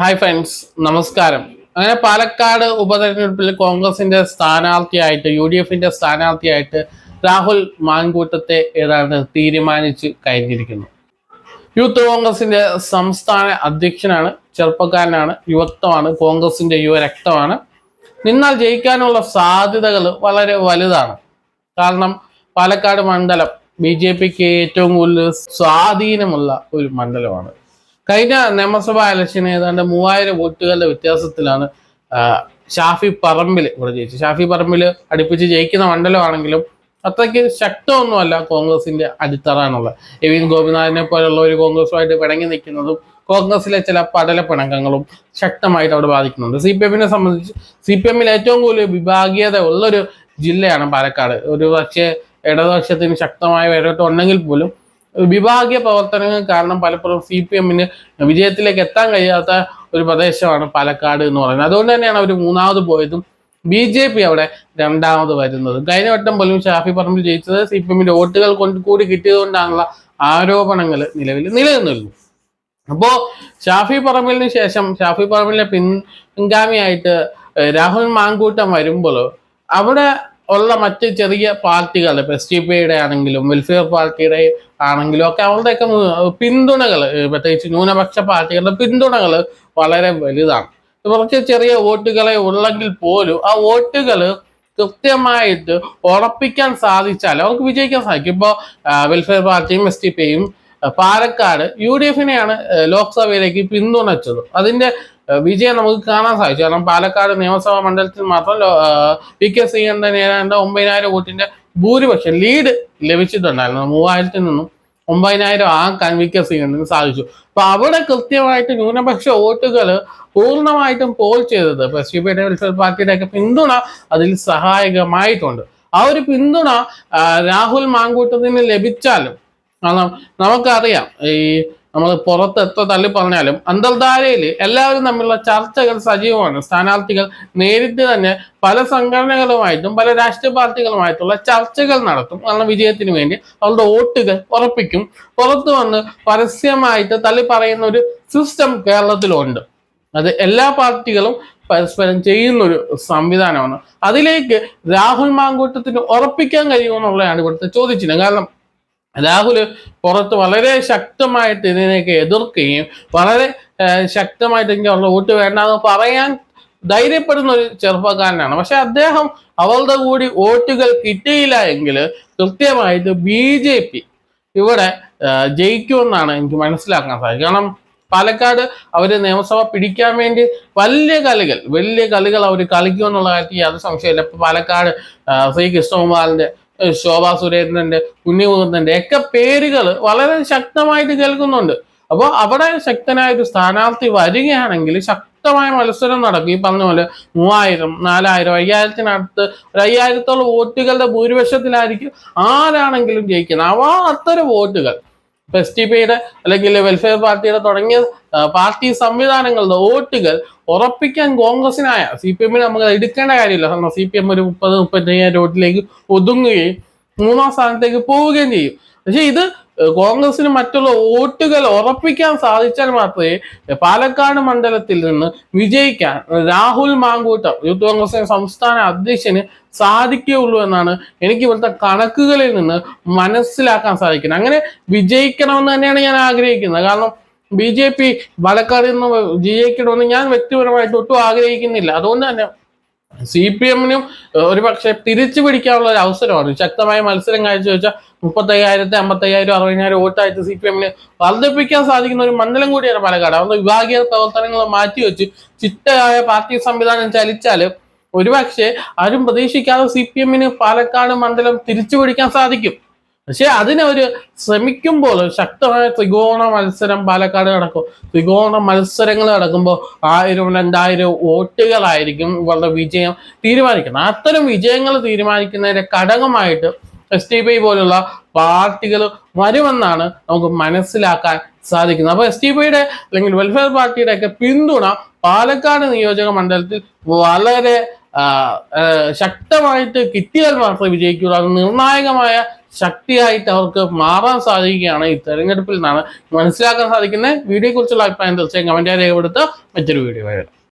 Hi friends നമസ്കാരം. അങ്ങനെ പാലക്കാട് ഉപതെരഞ്ഞെടുപ്പിൽ കോൺഗ്രസിന്റെ സ്ഥാനാർത്ഥിയായിട്ട് യു ഡി എഫിന്റെ സ്ഥാനാർത്ഥിയായിട്ട് രാഹുൽ മാൻകൂട്ടത്തെ ഏതാണ്ട് തീരുമാനിച്ചു കഴിഞ്ഞിരിക്കുന്നു. യൂത്ത് കോൺഗ്രസിന്റെ സംസ്ഥാന അധ്യക്ഷനാണ് ചെറുപ്പക്കാരനാണ് യുവത്വമാണ് കോൺഗ്രസിന്റെ യുവരക്തമാണ്. നിന്നാൽ ജയിക്കാനുള്ള സാധ്യതകൾ വളരെ വലുതാണ്. കാരണം പാലക്കാട് മണ്ഡലം ബി ജെ പിക്ക് ഏറ്റവും കൂടുതൽ സ്വാധീനമുള്ള ഒരു മണ്ഡലമാണ്. കഴിഞ്ഞ നിയമസഭാ ഇലക്ഷന് ഏതാണ്ട് മൂവായിരം വോട്ടുകളുടെ വ്യത്യാസത്തിലാണ് ഷാഫി പറമ്പിൽ ഇവിടെ ജയിച്ചത്. ഷാഫി പറമ്പിൽ അടുപ്പിച്ച് ജയിക്കുന്ന മണ്ഡലമാണെങ്കിലും അത്രയ്ക്ക് ശക്തമൊന്നുമല്ല കോൺഗ്രസിന്റെ അടിത്തറ എന്നുള്ളത് എവിൻ ഗോപിനാഥിനെ പോലുള്ള ഒരു കോൺഗ്രസുമായിട്ട് പിണങ്ങി നിൽക്കുന്നതും കോൺഗ്രസിലെ ചില പടല പിണക്കങ്ങളും ശക്തമായിട്ട് അവിടെ ബാധിക്കുന്നുണ്ട്. സി പി എമ്മിനെ സംബന്ധിച്ച് സി പി എമ്മിൽ ഏറ്റവും കൂടുതൽ വിഭാഗീയത ഉള്ളൊരു ജില്ലയാണ് പാലക്കാട്. ഒരു പക്ഷേ ഇടതുപക്ഷത്തിന് ശക്തമായ വേരോട്ടം ഉണ്ടെങ്കിൽ പോലും വിഭാഗീയ പ്രവർത്തനങ്ങൾ കാരണം പലപ്പോഴും സി പി എമ്മിന് വിജയത്തിലേക്ക് എത്താൻ കഴിയാത്ത ഒരു പ്രദേശമാണ് പാലക്കാട് എന്ന് പറയുന്നത്. അതുകൊണ്ട് തന്നെയാണ് അവർ മൂന്നാമത് പോയതും ബി ജെ പി അവിടെ രണ്ടാമത് വരുന്നത്. കഴിഞ്ഞ വട്ടം പോലും ഷാഫി പറമ്പിൽ ജയിച്ചത് സി പി എമ്മിന്റെ വോട്ടുകൾ കൊണ്ട് കൂടി കിട്ടിയതുകൊണ്ടാണുള്ള ആരോപണങ്ങൾ നിലവിൽ നിലനിന്നിരുന്നു. അപ്പോ ഷാഫി പറമ്പിലിന് ശേഷം ഷാഫി പറമ്പിലിന്റെ പിൻഗാമിയായിട്ട് രാഹുൽ മാങ്കൂട്ടം വരുമ്പോൾ അവിടെ ഉള്ള മറ്റ് ചെറിയ പാർട്ടികൾ ഇപ്പൊ എസ് ടി പിയുടെ ആണെങ്കിലും വെൽഫെയർ പാർട്ടിയുടെ ആണെങ്കിലും ഒക്കെ അവരുടെയൊക്കെ പിന്തുണകൾ പ്രത്യേകിച്ച് ന്യൂനപക്ഷ പാർട്ടികളുടെ പിന്തുണകൾ വളരെ വലുതാണ്. കുറച്ച് ചെറിയ വോട്ടുകളെ ഉള്ളെങ്കിൽ പോലും ആ വോട്ടുകൾ കൃത്യമായിട്ട് ഉറപ്പിക്കാൻ സാധിച്ചാൽ അവർക്ക് വിജയിക്കാൻ സാധിക്കും. ഇപ്പോൾ വെൽഫെയർ പാർട്ടിയും എസ് ടി പിയും പാലക്കാട് യു ഡി എഫിനെയാണ് ലോക്സഭയിലേക്ക് പിന്തുണച്ചത്. അതിന്റെ ആ, വിജയം നമുക്ക് കാണാൻ സാധിച്ചു. കാരണം പാലക്കാട് നിയമസഭാ മണ്ഡലത്തിൽ മാത്രം പി കെ സിംഗിന്റെ നേതാവിന്റെ ഒമ്പതിനായിരം വോട്ടിന്റെ ഭൂരിപക്ഷം ലീഡ് ലഭിച്ചിട്ടുണ്ടായിരുന്നു. മൂവായിരത്തിൽ നിന്നും ഒമ്പതിനായിരം ആക്കാൻ വി കെ ശ്രീകണ്ഠന് സാധിച്ചു. അപ്പൊ അവിടെ കൃത്യമായിട്ട് ന്യൂനപക്ഷ വോട്ടുകൾ പൂർണമായിട്ടും പോൾ ചെയ്തത് ഇപ്പൊ യു പിയുടെ വെൽഫെയർ പാർട്ടിയുടെ ഒക്കെ പിന്തുണ അതിൽ സഹായകമായിട്ടുണ്ട്. ആ ഒരു പിന്തുണ രാഹുൽ മാങ്കൂട്ടത്തിന് ലഭിച്ചാലും കാരണം നമുക്കറിയാം ഈ നമ്മൾ പുറത്ത് എത്ര തള്ളി പറഞ്ഞാലും അന്തർധാരയിൽ എല്ലാവരും തമ്മിലുള്ള ചർച്ചകൾ സജീവമാണ്. സ്ഥാനാർത്ഥികൾ നേരിട്ട് തന്നെ പല സംഘടനകളുമായിട്ടും പല രാഷ്ട്രീയ പാർട്ടികളുമായിട്ടുള്ള ചർച്ചകൾ നടത്തും. കാരണം വിജയത്തിന് വേണ്ടി അവരുടെ വോട്ടുകൾ ഉറപ്പിക്കും. പുറത്തു വന്ന് പരസ്യമായിട്ട് തള്ളി പറയുന്ന ഒരു സിസ്റ്റം കേരളത്തിലുണ്ട്. അത് എല്ലാ പാർട്ടികളും പരസ്പരം ചെയ്യുന്ന ഒരു സംവിധാനമാണ്. അതിലേക്ക് രാഹുൽ മാങ്കൂട്ടത്തിന് ഉറപ്പിക്കാൻ കഴിയുമെന്നുള്ളതാണ് ഇവിടുത്തെ ചോദിച്ചിരുന്നത് കാരണം രാഹുൽ പുറത്ത് വളരെ ശക്തമായിട്ട് ഇതിനെയൊക്കെ എതിർക്കുകയും വളരെ ശക്തമായിട്ട് എനിക്ക് അവരുടെ വോട്ട് വേണ്ടെന്ന് പറയാൻ ധൈര്യപ്പെടുന്ന ഒരു ചെറുപ്പക്കാരനാണ്. പക്ഷെ അദ്ദേഹം അവളുടെ കൂടി വോട്ടുകൾ കിട്ടിയില്ല എങ്കിൽ കൃത്യമായിട്ട് ബി ജെ പി ഇവിടെ ജയിക്കുമെന്നാണ് എനിക്ക് മനസ്സിലാക്കാൻ സാധിക്കും കാരണം പാലക്കാട് അവർ നിയമസഭ പിടിക്കാൻ വേണ്ടി വലിയ കളികൾ വലിയ കളികൾ അവർ കളിക്കുമെന്നുള്ള കാര്യത്തിൽ യാതൊരു സംശയമില്ല ഇപ്പൊ പാലക്കാട് ശ്രീ കൃഷ്ണകുമാറിന്റെ ഏഹ്, ശോഭാ സുരേന്ദ്രന്റെ ഉണ്ണിമുകുന്ദന്റെ ഒക്കെ പേരുകൾ വളരെ ശക്തമായിട്ട് കേൾക്കുന്നുണ്ട്. അപ്പോൾ അവിടെ ശക്തനായ ഒരു സ്ഥാനാർത്ഥി വരികയാണെങ്കിൽ ശക്തമായ മത്സരം നടക്കും. ഈ പറഞ്ഞ പോലെ മൂവായിരം നാലായിരം അയ്യായിരത്തിനടുത്ത് ഒരു അയ്യായിരത്തോളം വോട്ടുകളുടെ ഭൂരിപക്ഷത്തിലായിരിക്കും ആരാണെങ്കിലും ജയിക്കുന്നത്. അവ അത്തരം വോട്ടുകൾ. എസ് ടി പിയുടെ അല്ലെങ്കിൽ വെൽഫെയർ പാർട്ടിയുടെ തുടങ്ങിയ പാർട്ടി സംവിധാനങ്ങളുടെ വോട്ടുകൾ ഉറപ്പിക്കാൻ കോൺഗ്രസിനായ സി പി എമ്മിന് നമുക്ക് എടുക്കേണ്ട കാര്യമില്ല. കാരണം സി പി എം ഒരു മുപ്പത് മുപ്പത്തയ്യായിരം വോട്ടിലേക്ക് ഒതുങ്ങുകയും മൂന്നാം സ്ഥാനത്തേക്ക് പോവുകയും ചെയ്യും. പക്ഷെ ഇത് കോൺഗ്രസിന് മറ്റുള്ള വോട്ടുകൾ ഉറപ്പിക്കാൻ സാധിച്ചാൽ മാത്രമേ പാലക്കാട് മണ്ഡലത്തിൽ നിന്ന് വിജയിക്കാൻ രാഹുൽ മാങ്കൂട്ടം യൂത്ത് കോൺഗ്രസിന്റെ സംസ്ഥാന അധ്യക്ഷന് സാധിക്കുകയുള്ളൂ എന്നാണ് എനിക്ക് ഇവിടുത്തെ കണക്കുകളിൽ നിന്ന് മനസ്സിലാക്കാൻ സാധിക്കുന്നത്. അങ്ങനെ വിജയിക്കണമെന്ന് തന്നെയാണ് ഞാൻ ആഗ്രഹിക്കുന്നത്. കാരണം ബി ജെ പി പാലക്കാട് നിന്ന് വിജയിക്കണമെന്ന് ഞാൻ വ്യക്തിപരമായിട്ട് ഒട്ടും ആഗ്രഹിക്കുന്നില്ല. അതുകൊണ്ട് തന്നെ സി പി എമ്മിനും ഒരു പക്ഷേ തിരിച്ചു പിടിക്കാനുള്ള ഒരു അവസരമാണ്. ശക്തമായ മത്സരം കാഴ്ചവെച്ചാൽ മുപ്പത്തയ്യായിരത്തി അമ്പത്തയ്യായിരം അറുപതിനായിരം വോട്ടായിട്ട് സി പി എമ്മിന് വർദ്ധിപ്പിക്കാൻ സാധിക്കുന്ന ഒരു മണ്ഡലം കൂടിയാണ് പാലക്കാട്. അതുകൊണ്ട് വിഭാഗീയ പ്രവർത്തനങ്ങൾ മാറ്റിവെച്ച് ചിട്ടയായ പാർട്ടി സംവിധാനം ചലിച്ചാൽ ഒരുപക്ഷെ ആരും പ്രതീക്ഷിക്കാതെ സി പി എമ്മിന് പാലക്കാട് മണ്ഡലം തിരിച്ചു പിടിക്കാൻ സാധിക്കും. പക്ഷെ അതിനവര് ശ്രമിക്കുമ്പോൾ ശക്തമായ ത്രികോണ മത്സരം പാലക്കാട് നടക്കും. ത്രികോണ മത്സരങ്ങൾ നടക്കുമ്പോൾ ആയിരം രണ്ടായിരം വോട്ടുകളായിരിക്കും ഇവരുടെ വിജയം തീരുമാനിക്കുന്നത്. അത്തരം വിജയങ്ങൾ തീരുമാനിക്കുന്നതിന്റെ ഘടകമായിട്ട് എസ് ടി പി പോലുള്ള പാർട്ടികൾ വരുമെന്നാണ് നമുക്ക് മനസ്സിലാക്കാൻ സാധിക്കുന്നത്. അപ്പൊ എസ് ടി പിയുടെ അല്ലെങ്കിൽ വെൽഫെയർ പാർട്ടിയുടെ ഒക്കെ പിന്തുണ പാലക്കാട് നിയോജക മണ്ഡലത്തിൽ വളരെ ശക്തമായിട്ട് കിട്ടിയാൽ മാത്രമേ വിജയിക്കുള്ളൂ അത് നിർണായകമായ ശക്തിയായിട്ട് അവർക്ക് മാറാൻ സാധിക്കുകയാണ് ഈ തെരഞ്ഞെടുപ്പിൽ നിന്നാണ് മനസ്സിലാക്കാൻ സാധിക്കുന്നത് വീഡിയോയെക്കുറിച്ചുള്ള അഭിപ്രായം തീർച്ചയായും കമന്റായി രേഖപ്പെടുത്തുക. മറ്റൊരു വീഡിയോ വരാം.